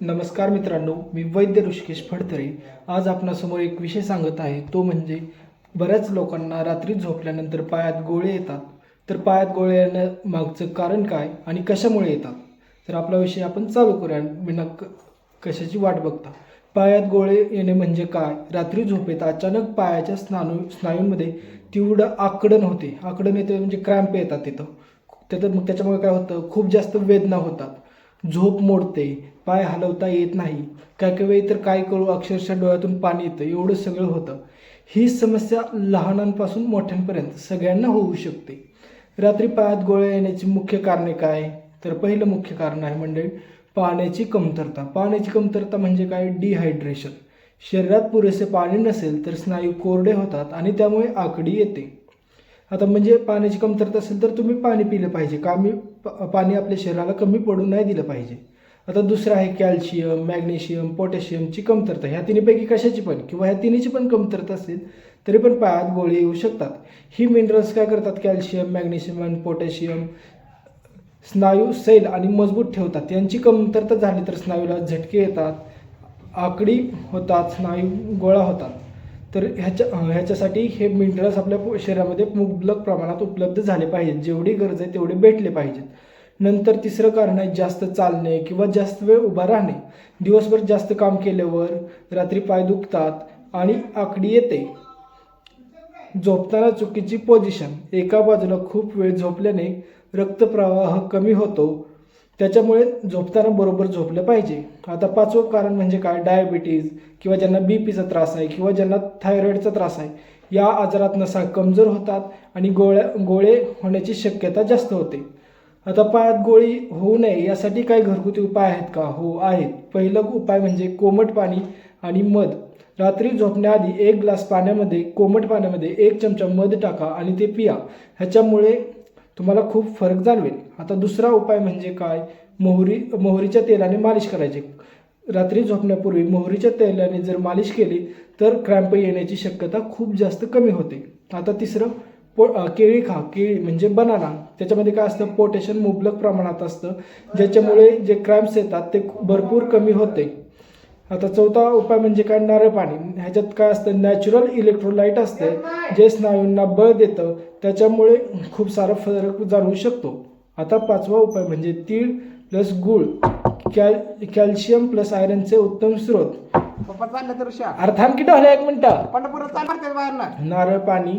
नमस्कार मित्रांनो मी वैद्य ऋषिकेश फडतरे. आज आपणासमोर एक विषय सांगत आहे. तो म्हणजे बऱ्याच लोकांना रात्री झोपल्यानंतर पायात गोळे येतात. तर पायात गोळे येण्यामागचं कारण काय आणि कशामुळे येतात? तर आपला विषय आपण चालू करूया बिना कशाची वाट बघता. पायात गोळे येणे म्हणजे काय? रात्री झोपेत अचानक पायाच्या स्नानू स्नायूंमध्ये तीव्र आकडण होते. आकडण येते म्हणजे क्रॅम्प येतात तिथं. त्याचं मग त्याच्यामुळे काय होतं? खूप जास्त वेदना होतात. झोप मोडते. पाय हलवता येत नाही. काय काही वेळी तर काय करू? अक्षरशः डोळ्यातून पाणी येतं. एवढं सगळं होतं. ही समस्या लहानांपासून मोठ्यांपर्यंत सगळ्यांना होऊ शकते. रात्री पायात गोळ्या येण्याची मुख्य कारणे काय? तर पहिलं मुख्य कारण आहे म्हणजे पाण्याची कमतरता. पाण्याची कमतरता म्हणजे काय? डिहायड्रेशन. शरीरात पुरेसे पाणी नसेल तर स्नायू कोरडे होतात आणि त्यामुळे आकडी येते. आता म्हणजे पाण्याची कमतरता असेल तर तुम्ही पाणी पिलं पाहिजे. कामी प- पाणी आपल्या शरीराला कमी पडू नाही दिलं पाहिजे. आता दुसरं आहे कॅल्शियम मॅग्नेशियम पोटॅशियमची कमतरता ह्या तिन्हीपैकी कशाची पण किंवा ह्या तिन्हीची पण कमतरता असेल तरी पण पायात गोळी येऊ शकतात. ही मिनरल्स काय करतात? कॅल्शियम मॅग्नेशियम आणि पोटॅशियम स्नायू सैल आणि मजबूत ठेवतात. यांची कमतरता झाली तर स्नायूला झटके येतात आकडी होतात स्नायू गोळा होतात. तर ह्याच्या ह्याच्यासाठी हे मिनरल्स आपल्या शरीरामध्ये मुबलक प्रमाणात उपलब्ध झाले पाहिजेत. जेवढी गरज आहे तेवढे भेटले पाहिजेत. नंतर तिसरं कारण आहे जास्त चालणे किंवा जास्त वेळ उभा राहणे. दिवसभर जास्त काम केल्यावर रात्री पाय दुखतात आणि आकडी येते. झोपताना चुकीची पोझिशन एका बाजूला खूप वेळ झोपल्याने रक्तप्रवाह कमी होतो. त्याच्यामुळे झोपताना बरोबर झोपलं पाहिजे. आता पाचवं कारण म्हणजे काय? डायबिटीज किंवा ज्यांना बी पीचा त्रास आहे किंवा ज्यांना थायरॉईडचा त्रास आहे या आजारात नसा कमजोर होतात आणि गोळ्या गोळे होण्याची शक्यता जास्त होते. आता पायात गोळी होऊ नये यासाठी काही घरगुती उपाय आहेत का? हो आहेत. पहिलं उपाय म्हणजे कोमट पाणी आणि मध. रात्री झोपण्याआधी एक ग्लास पाण्यामध्ये कोमट पाण्यामध्ये एक चमचा मध टाका आणि ते पिया. ह्याच्यामुळे तुम्हाला खूप फरक जाणवेल. आता दुसरा उपाय म्हणजे काय? मोहरी मोहरीच्या तेलाने मालिश करायची. रात्री झोपण्यापूर्वी मोहरीच्या तेलाने जर मालिश केली तर क्रॅम्प येण्याची शक्यता खूप जास्त कमी होते. आता तिसरं पो केळी खा केळी म्हणजे बनाना. त्याच्यामध्ये काय असतं पोटॅशियम मुबलक प्रमाणात असतं. ज्याच्यामुळे जे क्रॅम्प्स येतात ते भरपूर कमी होते. आता चौथा उपाय म्हणजे काय? नारळ पाणी. ह्याच्यात काय असतं नॅचरल इलेक्ट्रोलाइट असते जे स्नायूंना बळ देतं. त्याच्यामुळे खूप सारा फरक जाणवू शकतो. आता पाचवा उपाय म्हणजे तीळ प्लस गूळ. कॅल कॅल्शियम प्लस आयरनचे उत्तम स्रोत. पप्पा चाललं तर ऋषा अरे थांब की ढोल्या एक मिनिटं. पंढरपुरात नारळ पाणी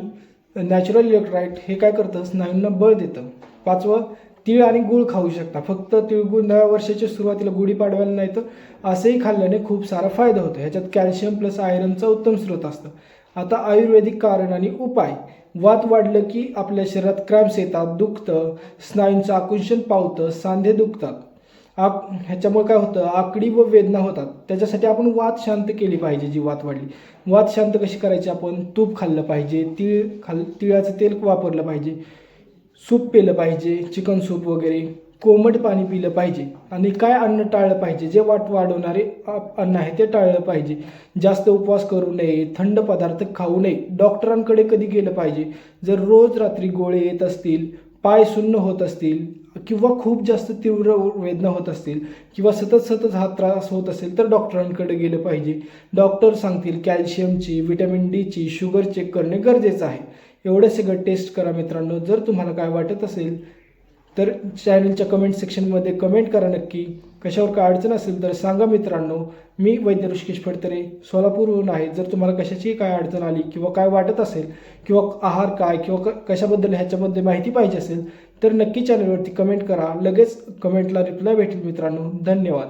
नॅचरल इलेक्ट्राईट हे काय करतं? स्नायूंना बळ देतं. पाचवं तीळ आणि गूळ खाऊ शकता. फक्त तिळगुळ नव्या वर्षाच्या सुरुवातीला गुढीपाडव्याला नाही तर असंही खाल्ल्याने खूप सारा फायदा होतो. ह्याच्यात कॅल्शियम प्लस आयरनचा उत्तम स्रोत असतं. आता आयुर्वेदिक कारण आणि उपाय. वात वाढलं की आपल्या शरीरात क्रॅम्प्स येतात दुखतं. स्नायूंचं आकुंशन पावतं सांधे दुखतात. आक ह्याच्यामुळे काय होतं? आकडी व वेदना होतात. त्याच्यासाठी आपण वात शांत केली पाहिजे जी वात वाढली. वात शांत कशी करायची? आपण तूप खाल्लं पाहिजे तीळ खाल तिळाचं तेल वापरलं पाहिजे सूप पेलं पाहिजे चिकन सूप वगैरे कोमट पाणी पिलं पाहिजे. आणि काय अन्न टाळलं पाहिजे? जे वाट वाढवणारे अन्न आहे ते टाळलं पाहिजे. जास्त उपवास करू नये थंड पदार्थ खाऊ नये. डॉक्टरांकडे कधी गेलं पाहिजे? जर रोज रात्री गोळे येत असतील पाय सुन्न होत असतील किंवा खूप जास्त तीव्र वेदना होत असतील किंवा सतत सतत हा त्रास होत असेल तर डॉक्टरांकडे गेलं पाहिजे. डॉक्टर सांगतील कॅल्शियमची विटॅमिन डीची शुगर चेक करणे गरजेचं आहे. एवढे सगळं टेस्ट करा मित्रांनो. जर तुम्हाला काय वाटत असेल तर चॅनलच्या कमेंट सेक्शनमध्ये कमेंट करा नक्की. कशावर काय अडचण असेल तर सांगा मित्रांनो. मी वैद्य ऋषिकेश फडतरे सोलापूरहून आहे. जर तुम्हाला कशाची काय अडचण आली किंवा काय वाटत असेल किंवा आहार काय किंवा क- कशाबद्दल ह्याच्याबद्दल माहिती पाहिजे असेल तर नक्की चॅनलवरती कमेंट करा. लगेच कमेंटला रिप्लाय भेटेल मित्रांनो. धन्यवाद.